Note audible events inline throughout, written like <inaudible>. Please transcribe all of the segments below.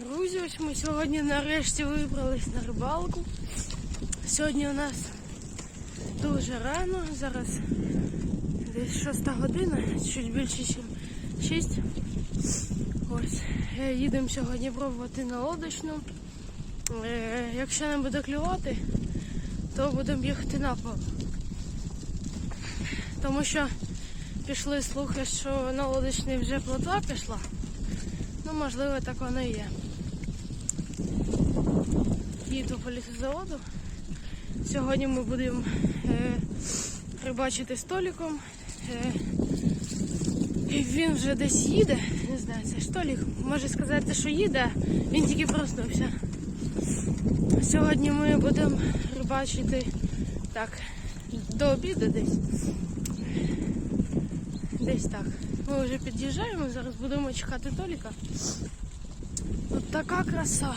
Друзі, ось ми сьогодні нарешті вибрались на рибалку. Сьогодні у нас дуже рано, зараз десь 6 година, чуть більше, ніж 6. Ось. е, Їдемо сьогодні пробувати на лодочну. Е, Якщо не буде клювати, то будемо їхати на пол. Тому що пішли слухи, що на лодочний вже плотва пішла. Ну, можливо, так воно і є. Їду по лісозаводу. Сьогодні ми будемо е, рибачити столиком. Е, він вже десь їде. Не знаю, це столик. Може сказати, що їде, він тільки проснувся. Сьогодні ми будемо рибачити так, до обіду десь. Десь так. Ми вже під'їжджаємо, зараз будемо чекати Толіка. Тут така краса.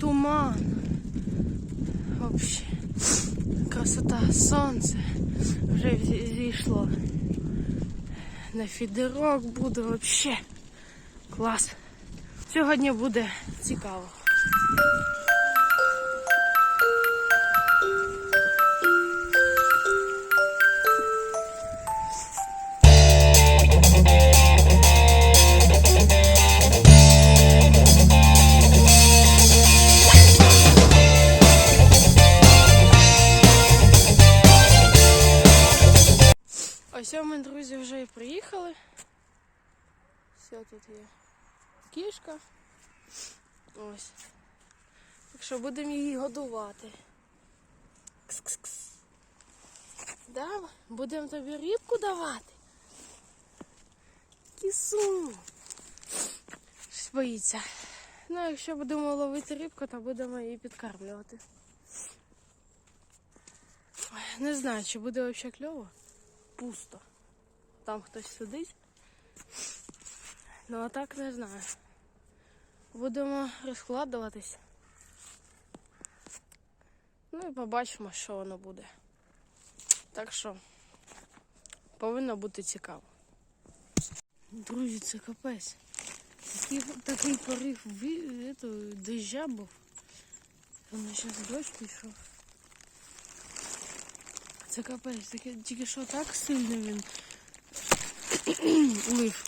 Туман. Вообще. Красота, сонце вже зі- зійшло. На фідерок буде вообще. Клас. Сьогодні буде цікаво. Все тут є. Кішка. Ось. Так що будемо її годувати. Кс-кс-кс. Да? Будемо тобі рибку давати. Кісу. Щось боїться. Ну, якщо будемо ловити рибку, то будемо її підкармлювати. Не знаю, чи буде взагалі кльово пусто. Там хтось сидить. Ну а так не знаю. Будемо розкладуватись. Ну і побачимо, що воно буде. Так що повинно бути цікаво. Друзі, це капець. Такий, такий порив дождя був. Воно зараз дощ пішов. Це капець, тільки що так сильно він <clears throat> лив.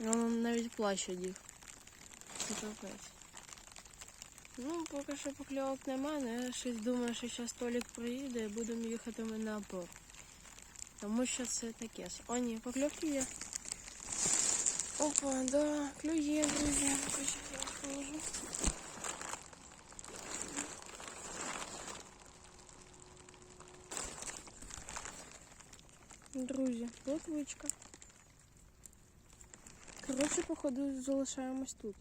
Воно навіть плащ одів. Це капець. Ну, поки що покльовок немає, я щось думаю, що зараз Толік приїде і будемо їхати ми на опор. Тому що це таке. О, ні, покльовки є. Опа, да, клює, друзі. Покажи, я положу. Друзі, плотвичка. Коротше, походу, залишаємось тут.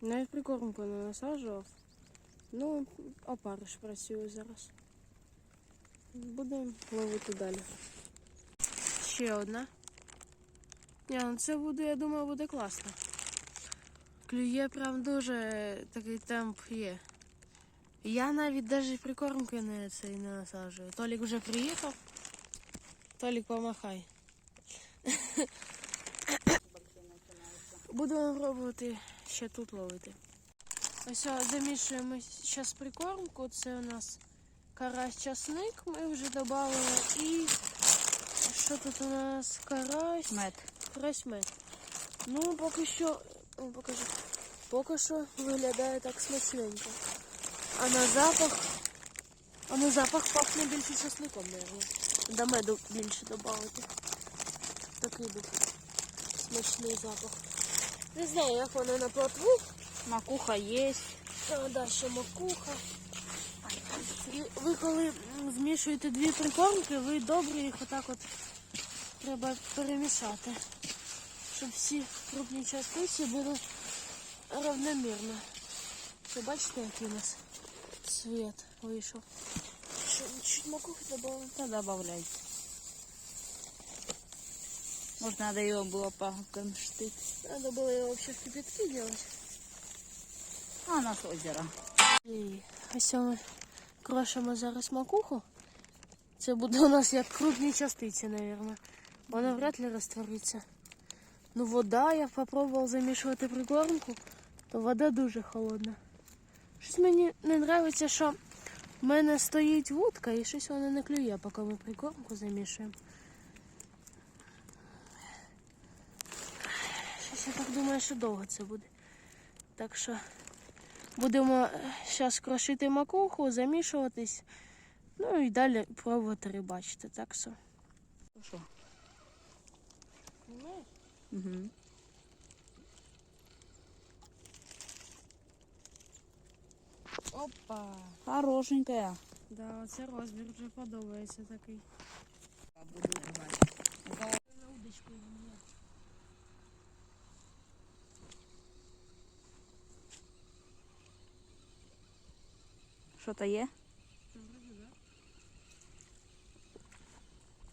Навіть прикормку не насаджував. Ну, опариш працює зараз. Будемо ловити далі. Ще одна. Ні, ну це буде, я думаю, буде класно. Клює прям дуже такий темп є. Я навіть навіть прикормки не цей не насаджую. Толік вже приїхав. Толік, помахай. <laughs> Будемо пробувати ще тут ловити. Ось замішуємо зараз прикормку. Це у нас карась часник ми вже додали. І що тут у нас карась? Мед. Карась мед. Ну, поки що, о, покажи. Поки що виглядає так смачненько. А на запах. А на запах пахне більше часником, мабуть. До меду більше додати. Такий був смачний запах. Не знаю, як воно на плотву. Макуха є. А, да, ще макуха. І ви коли змішуєте дві прикормки, ви добре їх отак от треба перемішати, щоб всі крупні частиці були равномірно. Ви бачите, який у нас цвіт вийшов. Що, чуть макухи додали? Та добавляйте. Может, надо его было покромштыть. Надо было его вообще в кипятки делать. А, на с озера. І ось ми крошимо зараз макуху. Це буде у нас як крупні частиці, мабуть. Вона вряд ли розтвориться. Ну вода, я попробував замішувати прикормку, то вода дуже холодна. Щось мені не подобається, що в мене стоїть вудка і щось вона не клює, поки ми прикормку замішуємо. Я так думаю, що довго це буде. Так що будемо зараз крошити макуху, замішуватись, ну і далі пробувати рибачити. Так що. Ну що? Угу. Опа! Хорошенькая. Да, це розмір вже подобається такий. Буду рвать. Її. Що-то є?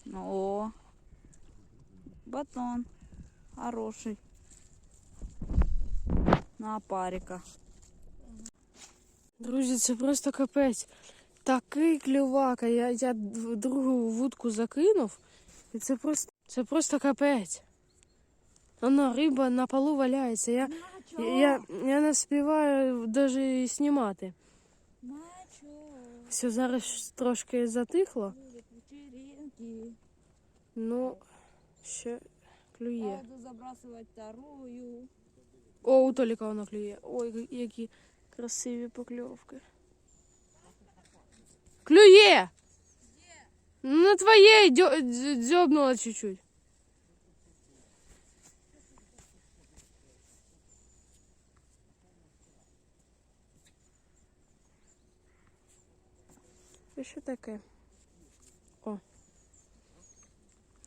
Ну, о. Батон. Хороший. На парика. Друзі, це просто капець. Такий клювака. Я, я другу вудку закинув. І це просто, це просто капець. Воно риба на полу валяється. Я, я, я не співаю навіть знімати. Все зараз трошки затихло. Ну, ще клює. Буду забрасывать вторую. О, у Толіка воно клює. Ой, які красиві покльовки. Клює! На твоей дзьобнула чуть-чуть. Це що таке? О.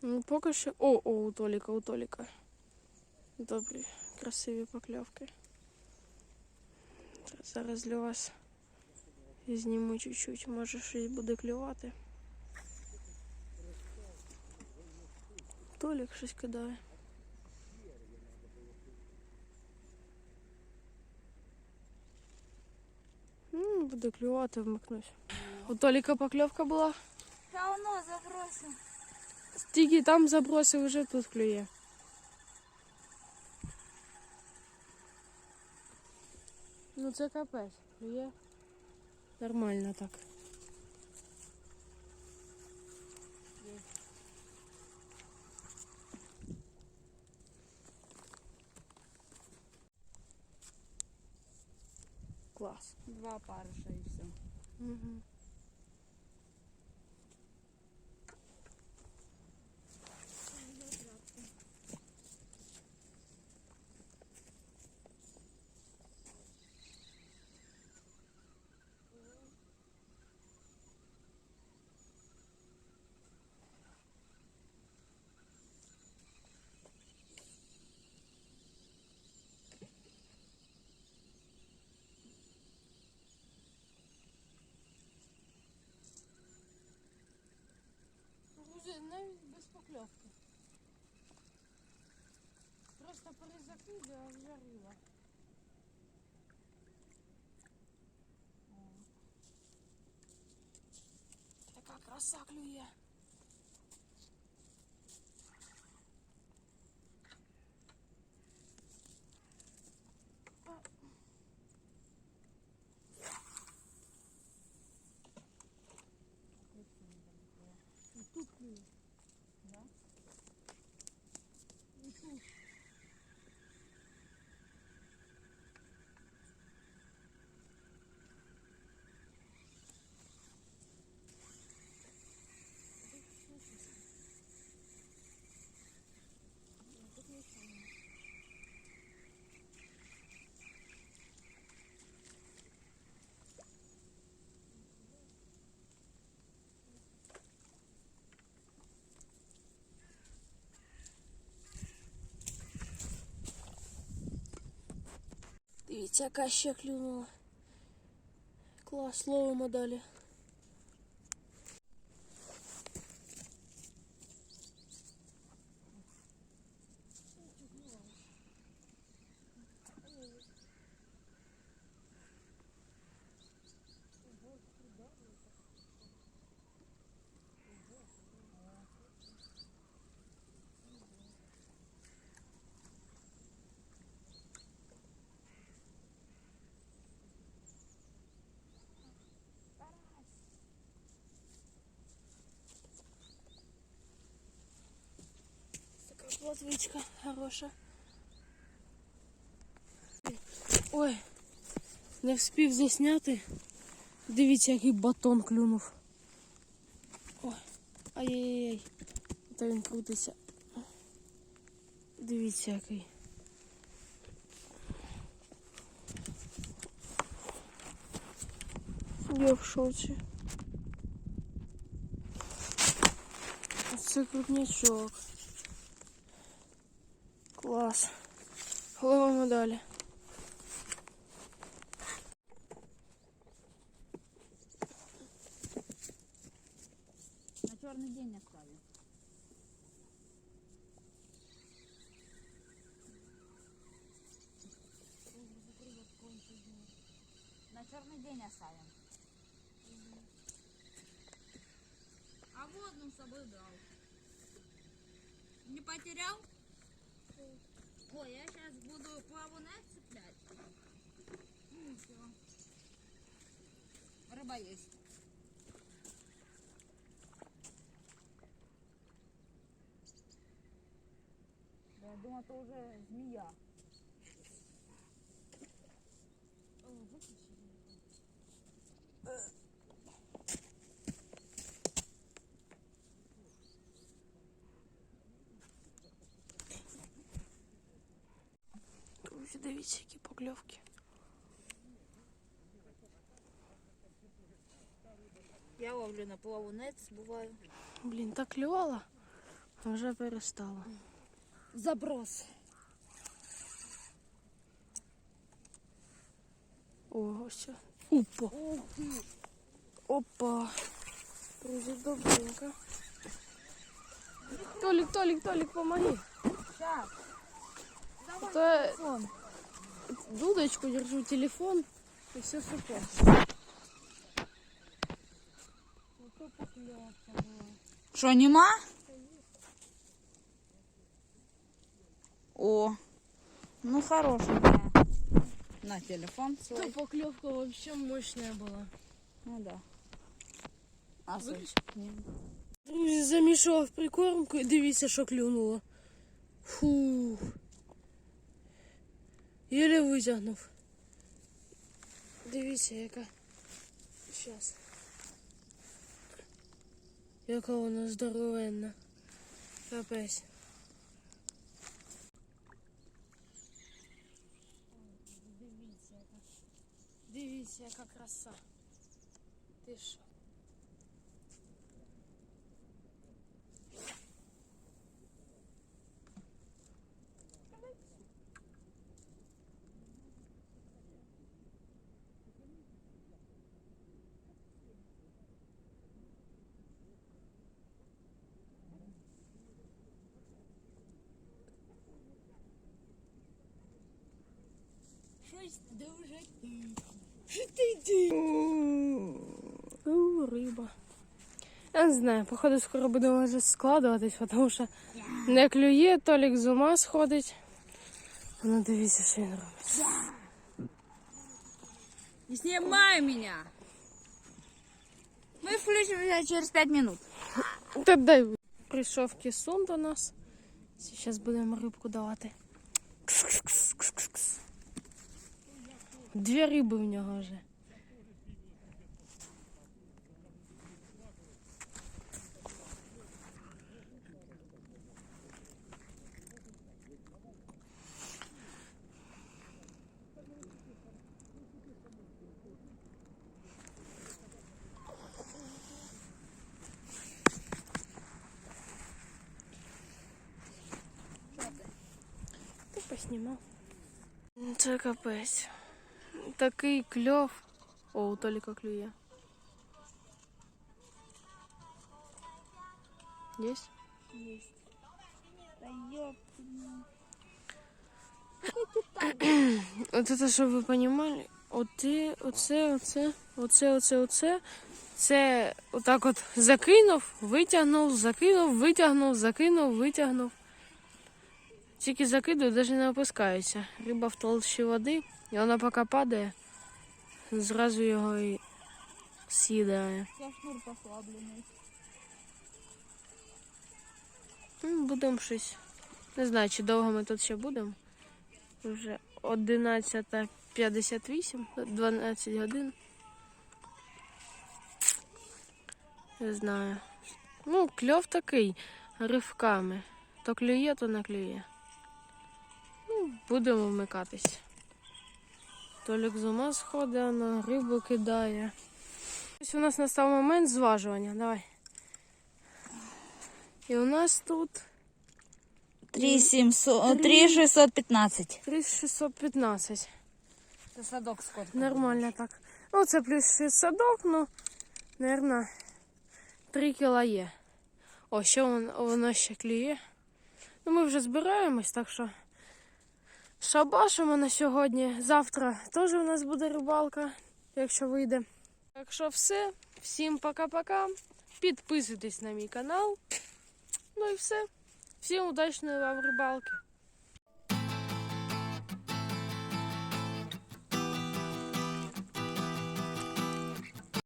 Ну, поки що. О, о, у Толіка, у Толіка. Добрі, красиві покльовки. Зараз для вас зніму чуть-чуть, може щось буде клювати. Толік щось кидає. М, Буде клювати, вмикнусь. У Толіка покльовка була. Та воно забросив. Стільки там забросив, вже тут клює. Ну це капець. Клює. Нормально так. Клас. Два париша і все. Угу. Просто перезакидаю, а вже риба. Така краса клює. І тут клює. Дивіться, яка ще клюнула. Клас, ловимо далі. Плотвичка хороша. Ой, не вспів засняти. Дивіться, який батон клюнув. Ой, ай-яй-яй. Та він крутиться. Дивіться, який. Я в шоці. Це крупнячок. Клас. Ловимо далі. На черный день оставим. На черный день оставим. А водную с собой брал. Не потерял? Ой, я сейчас буду плавунет цеплять. Ну, всё. Рыба есть. Я думаю, это уже змея. Друзі, дивіться, які покльовки. Я ловлю на плавунець, буваю. Блін, так клювала, а вже перестала. Заброс. О, ось. Опа. Опа. Друзі, добренько. Толік, Толік, Толік, помоги. Щас. То Телефон. дудочку держу, телефон и все супер. Що, нема? О, ну хорошенькая. На телефон То свой. поклевка вообще мощная была. Ну да. А свой? Виключи. Друзі, замішував прикормку і дивіться, що клюнуло. Фух. Єле витягнув. Дивіться, яка. Щас. Яка вона здоровенна. Капець. Дивіться, яка. Дивіться, яка краса. Ти що? Щось дуже У, риба. Я не знаю, походу скоро будемо вже складуватись, тому що не клює, Толік з ума сходить. Ну дивіться, що він робить. Не снимай меня. Мы включимся через пять минут. Та дай. Прийшов кісун до нас. Зараз будемо рибку давати. Дві риби в нього вже. Ти поснімав. Це капець. Такий кльов. О, у Толіка клює. Есть. Да. От це, щоб ви розуміли, оти, оце, оце, оце, оце, оце. Це отак от закинув, витягнув, закинув, витягнув, закинув, витягнув. Тільки закидує, навіть не опускається. Риба в толщі води, і вона поки падає, зразу його і з'їдає. Я шнур послабленный. Ну, Будемо щось Не знаю, чи довго ми тут ще будемо. Вже 11.58, 12 годин. Не знаю. Ну, кльов такий ривками. То клює, то не клює. Ну, будемо вмикатись. Толік з ума сходить, на рибу кидає. Ось у нас настав момент зважування. Давай. І у нас тут 3700, 3615. 3615. Это садок сколько? Нормально так. Ну, це плюс ще садок, ну, наверное, 3 кіла є. О, ще воно, воно ще клює. Ну, ми вже збираємось, так що шабашимо на сьогодні. Завтра теж у нас буде рибалка, якщо вийде. Так що все. Всім пока-пока. Підписуйтесь на мій канал. Ну і все. Всім удачної вам рибалки.